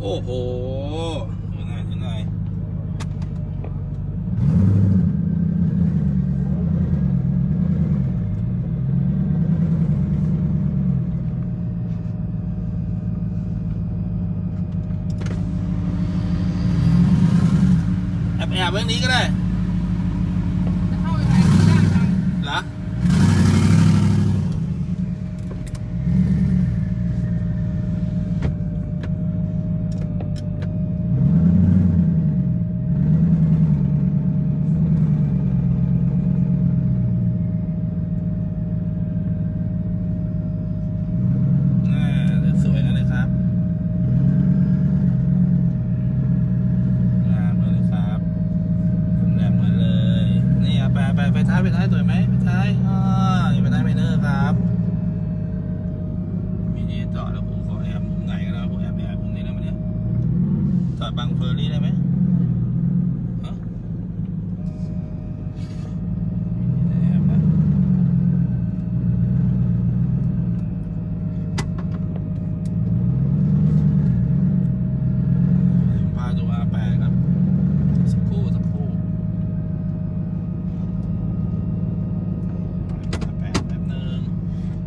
โอ้โหยังไงยังไงแอบแอบไว้ตรงนี้ก็ได้ จะเข้ายังไงก็ยากจัง เหรอ อ่าสวยๆกันเลยครับงามเลยครับแหลมเหมือนเลย นี่เอาไปไปไปท้ายไปท้ายสวยไหมไปท้ายอ่านี่ไปท้ายไมเนอร์ครับมีนี่ จอดแล้วผมขอแอบผมไหนก็แล้วผมแอบแอบผมนี่ได้ไหมเนี่ยจอดบังเฟอร์รี่ได้ไหมฮะแอบนะ พาดูอาแปดครับ สักครู่สักครู่อาแปดแป๊บนึง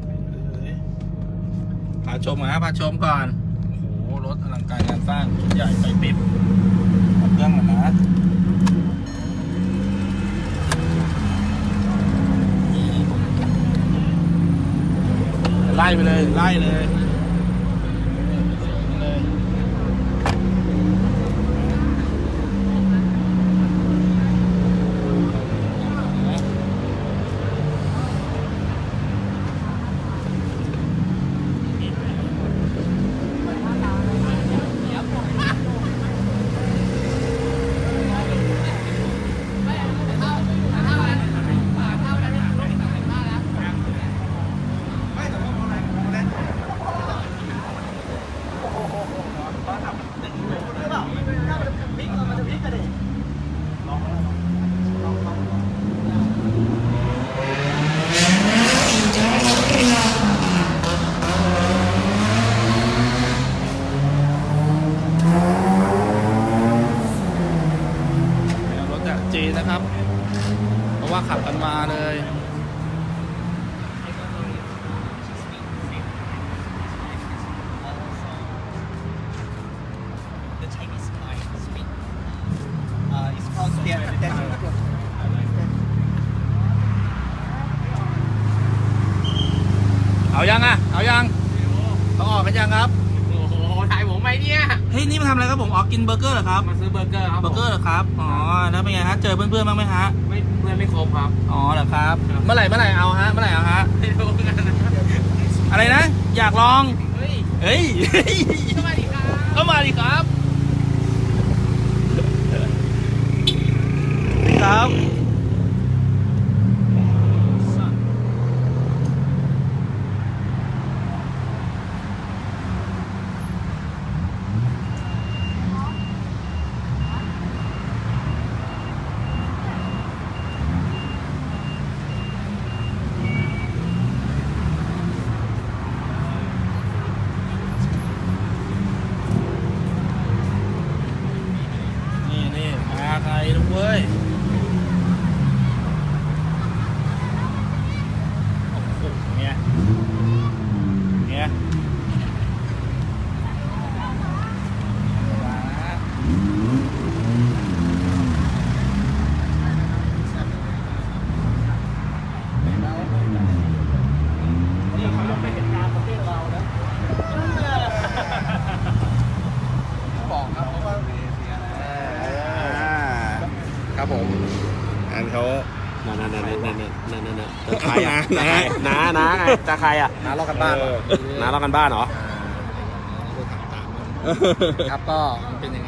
ไปเลยพาชม นะพาชมก่อน โอ้โห รถอลังการงานสร้างชุดใหญ่ไปปิ๊บขับเครื่องกันนะไล่ไปเลย ไล่เลย ขับกันมาเลย The Chinese wine sweet. Uh, it's called Spian Desert. เอายังอะ เอายังเขาออกกันยังครับ โอ้โหถ่ายผมไหม เนี่ยเฮ้ยนี่มาทำอะไรครับผมออกกินเบอร์เกอร์เหรอครับมาซื้อเบอร์เกอร์ครับเบอร์เกอร์เหรอครับอ๋อแล้วเป็นไงฮะเจอเพื่อนๆบ้างไหมฮะไม่เพื่อนไม่ครบครับ อ๋อเหรอครับ เมื่อไหร่เมื่อไหร่เอาฮะเมื่อไหร่เอาฮะไม่รู้เหมือนกันนะอะไรนะ อยากลองเฮ้ยเฮ้ย สวัสดีครับก็มาดิครับดีครับ น้าน้าไงจะใครอะน้าลอกกันบ้านเหรอน้าเรากันบ้านเหรอครับก็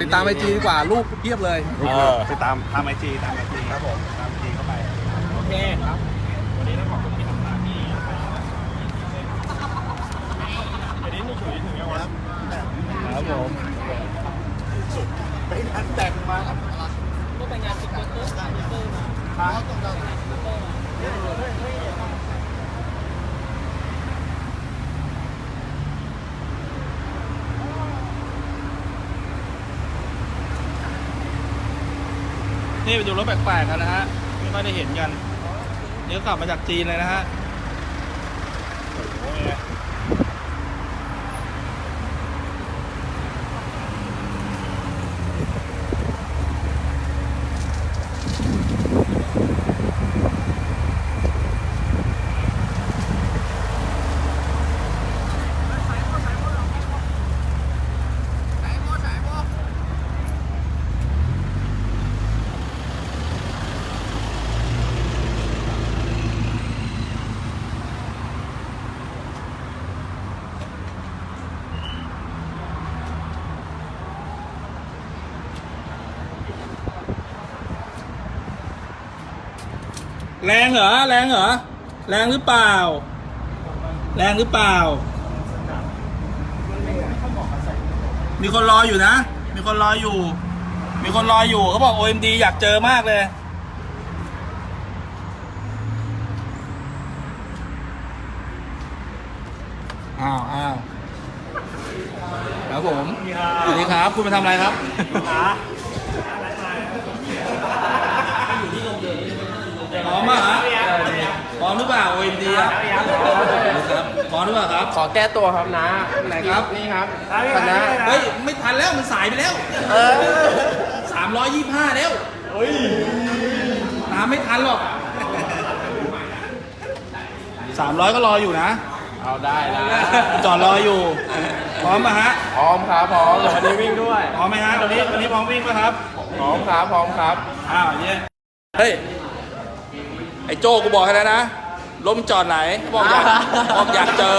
ติดตามไอจีดีกว่ารูปเพียบเลยเออไปตามตามไอจีตามไอจีครับผมตามไอจีเข้าไปโอเคครับวันนี้ต้องขอบคุณพี่ทำตามที่ครับผมไปงานแต่งมาครับก็ไปงานซุปเปอร์เกอร์ซุปเปอร์เกอร์ นี่ไปดูรถแปลกๆกันนะฮะ ไม่ค่อยได้เห็นกันเนี่ก็กลับมาจากจีนเลยนะฮะ โอ้โห แรงเหรอ แรงเหรอ แรงหรือเปล่า แรงหรือเปล่า มีคนรออยู่นะ มีคนรออยู่ มีคนรออยู่เขาบอก OMD อยากเจอมากเลยอ้าวอ้าวครับผม สวัสดีครับ คุณมาทำอะไรครับ พร้อมป่ะฮะพร้อมหรือเปล่า OMD อะครับพร้อมหรือเปล่าครับ ขอแก้ตัวครับนะไหนครับนี่ครับคณะเฮ้ยไม่ทันแล้วมันสายไปแล้วเออสามร้อยยี่ห้าแล้วตามไม่ทันหรอกสามร้อยก็รออยู่นะ เอาได้นะจอดรออยู่ พร้อมป่ะฮะ พร้อมครับพร้อมเดี๋ยววันนี้วิ่งด้วย พร้อมไหมฮะวันนี้วันนี้พร้อมวิ่งป่ะครับ พร้อมครับพร้อมครับ อ้าวเนี่ยเฮ้ย ไอ้โจ้กูบอกให้แล้วนะล้มจอดไหนบอกอยากบอกอยากเจอ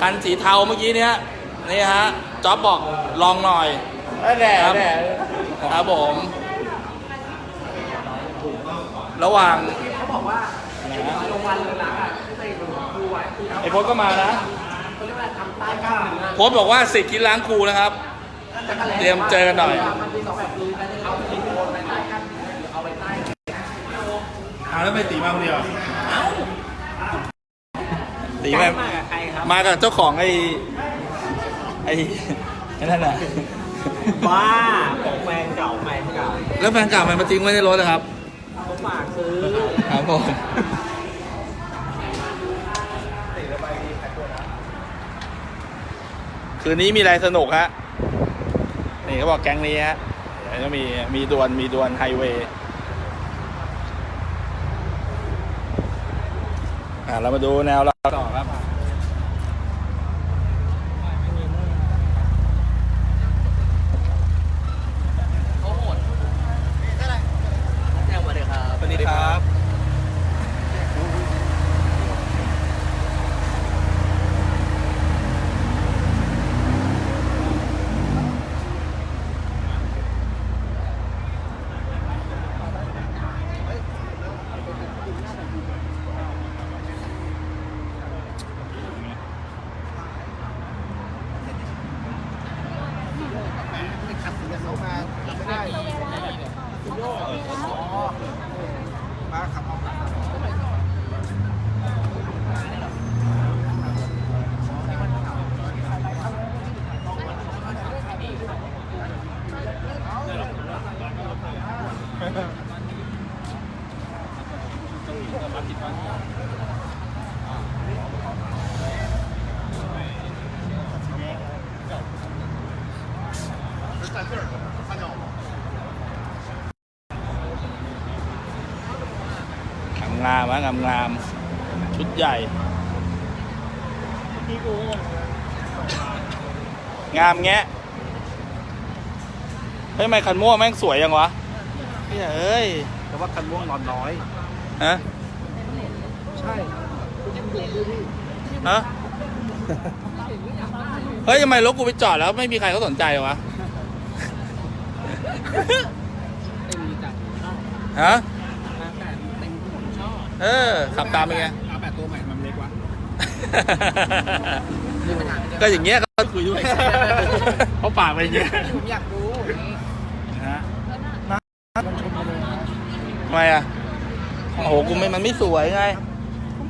คันสีเทาเมื่อกี้เนี้ยนี่ฮะจ๊อบบอกลองหน่อยแน่ครับแน่ครับผม ระหว่างเขาบอกว่าลงวันเลยนะใส่ครูไว้ครูไอ้พจน์ก็มานะเขาเรียกว่าทำใต้กล้ามเนื้อโพสต์บอกว่าสิทธิ์คิดล้างครูนะครับ เตรียมเจอกันหน่อย อาแล้วไปตีมาคนเดียวตีไปมากับใครครับ มากับเจ้าของไอ้ไอ้ไอ้นั่นน่ะบ้าของแฟนเก่าแฟนเก่าแล้วแฟนเก่ามันมาทิ้งไว้ในรถนะครับเขาฝากซื้อครับผมคืนนี้มีอะไรสนุกฮะนี่เขาบอกแก๊งนี้ฮะเดี๋ยวจะมีมีดวลมีดวลไฮเวย์ อ่าเรามาดูแนวเราต่อครับ เขาโหดแจ้งมาเลยครับ สวัสดีครับ งามงามๆฮะงามงามๆชุดใหญ่ งามแงะเฮ้ยทำไมคันม่วงแม่งสวยยังวะเฮ้ยเอ้ยแต่ว่าคันม่วงนอนน้อยฮะใช่ฮะเฮ้ยทำไมรถกูไปจอดแล้วไม่มีใครเขาสนใจวะฮะ เออ ขับตามเป็นไง เอาแบบตัวใหม่มันเล็กวะก็อย่างเงี้ยเขาคุยด้วยเขาปากไปอย่างเงี้ยผมอยากรู้นะฮะทำไมอะ โอ้โห กูไม่มันไม่สวยไงผ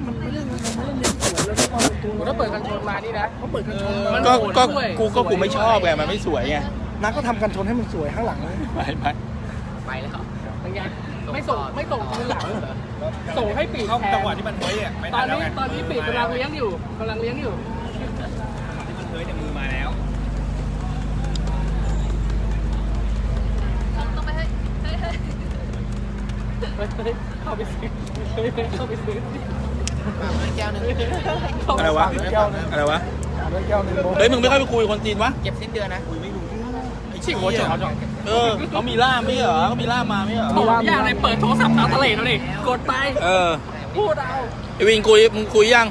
มถ้าเปิดกันชนมานี่นะเขาเปิดกันชนก็ ก็ กูก็กูไม่ชอบไง มันไม่สวยไง นักก็ทำกันชนให้มันสวยข้างหลังเลยไปไปไปแล้วไง ไม่ส่งไม่ส่งทีหลัง ส่งให้ปีกเข้าแทน จังหวะที่มันเฮ้ยอะไม่ตอทันนแล้วนี้ไงตอนนี้ปีกกำลังเลี้ยงอยู่กำลังเลี้ยงอยู่ ที่มันเฮ้ยเนี่ยมือมาแล้ว ต้องไปให้เฮ้ยเฮ้ยเฮ้ยเฮ้ยเข้าไปซื้อเฮ้ยเฮ้ยเข้าไปซื้อแก้วหนึงอะไรวะอะไรวะ เฮ้ยมึงไม่ค่อยไปคุยกับคนจีนวะ เก็บสิ้นเดือนนะชิงหัวเจ๋อจ่อ เออเขามีล่ามไม่เหรอเขามีล่ามมาไม่เหรอโอ้ยอย่างไรเปิดโทรศัพท์ตามทะเลแล้วดิกดไปเออพูดเอาไอวินคุยมึงคุยยัง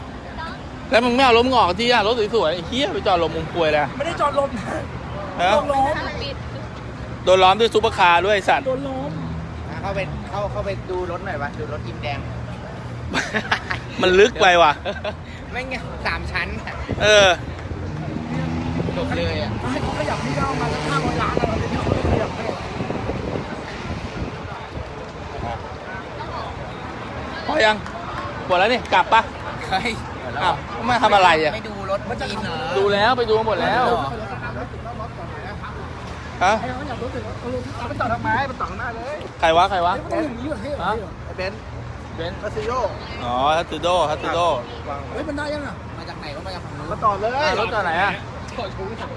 แล้วมึงไม่เอารถมึงออกที่อะรถสวยๆไอ้เฮียไปจอดลมมึงคุยเลยไม่ได้จอดลมฮะปิดโดนล้อมด้วยซุปเปอร์คาร์ด้วยไอ้สัตว์โดนลมเข้าไปเข้าเข้าไปดูรถหน่อยวะดูรถอิมแดง มันลึกไปว่ะไม่ไงสามชั้น เออจบเลยอะให้เขาขยับที่เรามาสักห้าร้อยล้านอะไรที่เขาขยับให้ พอยังหมดแล้วนี่กลับปะเฮ้ยอ้าวไม่ทำอะไรอะ ไม่ดูรถจีนเหรอดูแล้วไปดูมาหมดแล้วฮะให้เขาขยับรถถึงเอาลงเอาไปจอดทำไมไปจอดข้างหน้าเลยใครวะใครวะไม่ต้องอย่างนี้หรอเท่เหรอเบนซ์เบนซ์คัสซิโยอ๋อฮัตตูโดฮัตตูโดเฮ้ยมันได้ยังอะมาจากไหนวะมาจากฝั่งนู้นมาต่อเลยรถตัวไหนอะขอชูหน่อย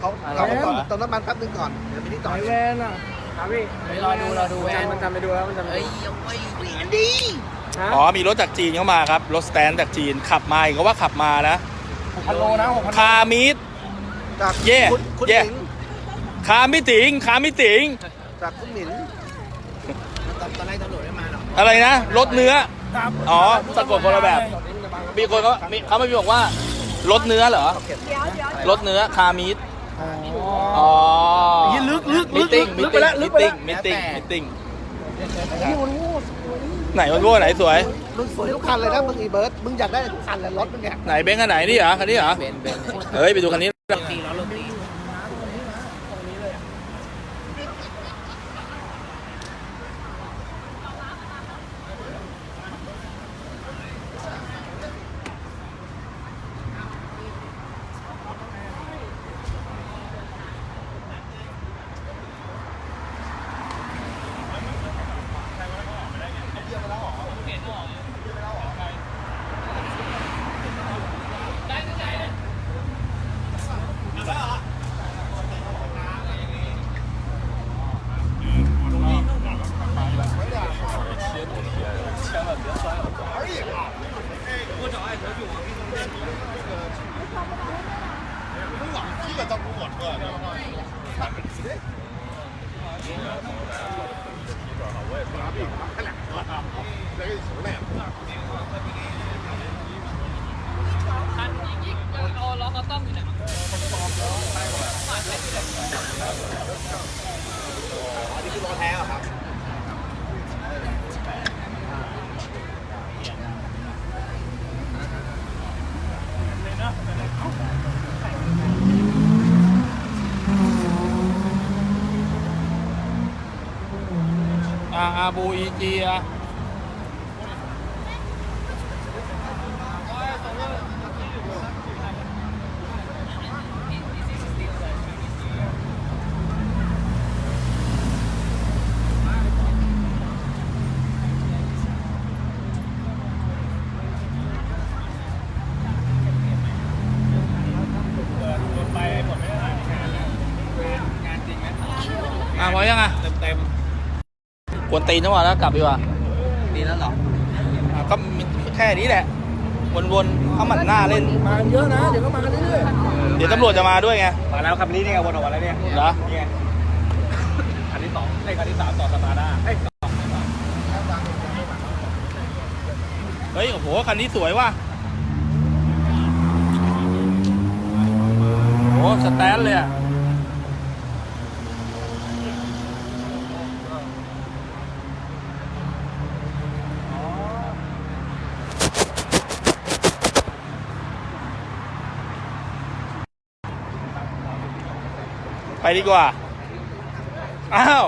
เขาเขาไปเติมน้ำมันแป๊บนึงก่อนเดี๋ยวไปที่ต่อไอแวนอะครับพี่เฮ้ยรอดูรอดูแวนมันจำไปดูแล้วมันจำไปเฮ้ยดูเอาไว้เรียนดีฮะ อ๋อมีรถจากจีนเข้ามาครับ รถสแตนจากจีนขับมาอีกก็ว่าขับมานะพันโลนะหกพันคามิด จากเย่คุณคุณเย่หมิงคามิติงคามิติงจากคุณหมิงตอนตอนแรกตำรวจไม่มาหรอกอะไรนะ รถเนื้ออ๋อสะกดคนละแบบ มีคนเขามีเขาไม่บอกว่า รถเนื้อเหรอรถเนื้อคามิดอ๋อลึกลึกมิทติ้งมิทติ้งมิทติ้งมิทติ้งมิทติ้ง ไหนวันโว้ไหนสวย มึงสวยทุกคันเลยนะมึงอีเบิร์ดมึงอยากได้ทุกคันเลยรถมึงเนี่ยไหนเบนซ์คันไหนนี่เหรอคันนี้เหรอเบนเบนเฮ้ยไปดูคันนี้ตีล้อ ลมตีอ่าอาบูอีจีอะอะพอยังอะ เต็มเต็ม กวน ตีนทั้งวันแล้วกลับดีกว่าดีแล้วเหรออะก็มีแค่นี้แหละ วนๆเขาหมันหน้าเล่น มาเยอะนะ เดี๋ยวก็มากันเรื่อยเดี๋ยวตำรวจจะมาด้วยไงมาแล้วคันนี้เนี่ยวนออกมาแล้วเนี่ยเหรอนี่ไงคันที่สองเลขคันที่สามต่อสตาร์ด้าเอ้ยเฮ้ย โอ้โห คันนี้สวยว่ะโอ้โหสแตนเลยอะ ไปดีกว่า อ้าว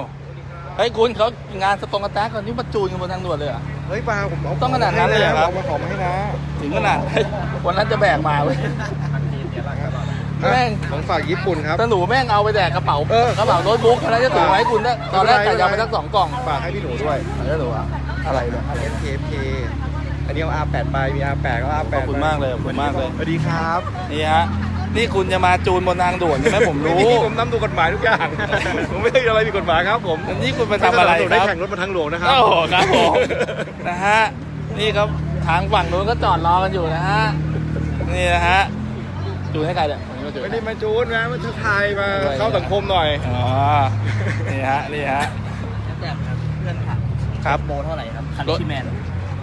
เฮ้ยคุณเขางานสตรงกระแตกก่อนนี่มาจูนกันบนทางด่วนเลยเหรอะ เฮ้ยปลาผมเอาต้องขนาดนั้นเลยเหรอครับเอามาขอมาให้นะถึงขนาด วันนั้นจะแบกมาเว้ยคันทีเสียหลักก่อนแม่ง ของฝากญี่ปุ่นครับ ถ้าหนูแม่งเอาไปแดกกระเป๋าเออกระเป๋าโน้ตบุ๊กแล้วจะส่งมาให้คุณนะตอนแรกกะจะเอาไปสักสองกล่องฝากให้พี่หนูด้วย แล้วหนูอะอะไรเนี่ย SKFK อันนี้เอา R8 ไปมี R8 ก็ R8 ขอบคุณมากเลยขอบคุณมากเลย สวัสดีครับ นี่ฮะ นี่คุณจะมาจูนบนทางด่วนใช่ไหมผมรู้นี่ผมนำดูกฎหมายทุกอย่าง ผมไม่ได้อะไรผิดกฎหมายครับผมนี่คุณมาทำอะไรสนับสนุนคได้รับแข่งรถมาทางหลวงนะครัโอ้โหครับผมนะฮะนี่ครับทางฝั่งนู้นก็จอดรอกันอยู่นะฮะนี่นะฮะจูนให้ใครเนี่ยผมก็จูนไม่ได้มาจูนนะมาทักทายมาเข้าสังคมหน่อยอ๋อนี่ฮะนี่ฮะแต่ครับเพื่อนถามครับโบเท่าไหร่ครับคันรถที่แมน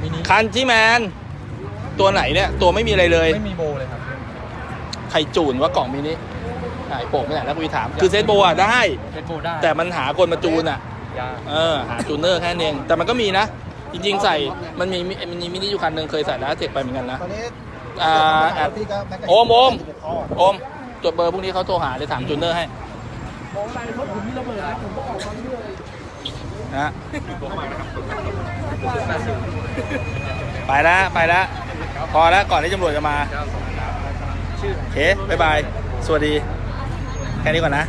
มินิคันที่แมนตัวไหนเนี่ยตัวไม่มีอะไรเลยไม่มีโบเลยครับ ใครจูนว่ากล่องมินิไอ้โป่งไม่ไหนแล้วกูถาม คือเซตโบอะได้เป็นโบได้แต่มันหาคนมาจูนอะ ยาเออหาจูนเนอร์แค่นั้นเองแต่มันก็มีนะ จริง ๆ ใส่มันมีมันมีมินิอยู่คันหนึ่งเคยใส่แล้วเทคไปเหมือนกันนะ ตอนนี้อ่าแอดโอมโอมโอมจดเบอร์พวกนี้เขาโทรหาเลยถามจูนเนอร์ให้นะฮะไปแล้วไปแล้วพอแล้วก่อนที่ตำรวจจะมา โอเคบ๊ายบาย สวัสดี แค่นี้ก่อนนะ